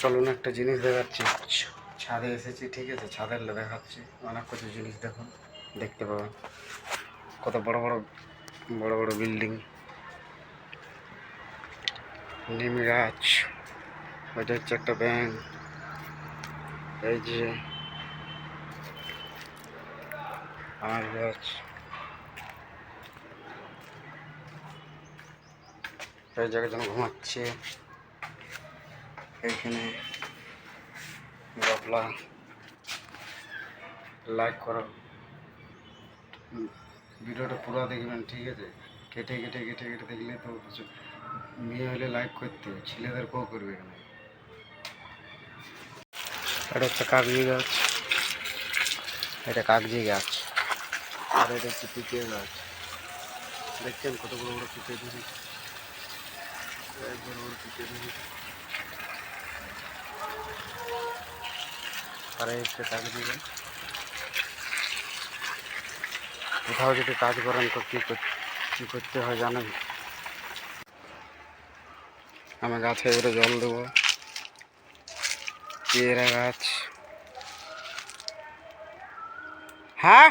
চলুন একটা জিনিস দেখাচ্ছি। ছাদে এসেছি, ঠিক আছে? ছাদের দেখাচ্ছি। অনেক কিছু জিনিস দেখুন, দেখতে পাবেন। কত বড় বড় বড় বড় বিল্ডিং। নিম গাছ ওইটা হচ্ছে একটা ব্যাংক। এই যে আমার গাছ। এই জায়গায় যেন ঘুমাচ্ছে। এইখানে বাবলা লাইক করো। ভিডিওটা পুরো দেখবেন, ঠিক আছে? কেটে কেটে কেটে কেটে দেখলে তো মেয়ে হলে লাইক করতে, ছেলেদেরকেও করবে এখানে। এটা হচ্ছে কাগজি গাছ। এটা কাগজি গাছ। আর এটা হচ্ছে পিঁপে গাছ। দেখছেন কত বড় বড় পিঁপে ধরেছে? বড় বড় পিঁপে ধরেছে। আর এই কাজ গাছ কোথাও যদি কাজ করেন তো কী কী করতে হয় জানেন? আমি গাছে এবারে জল দেবো। পেয়ারা গাছ। হ্যাঁ?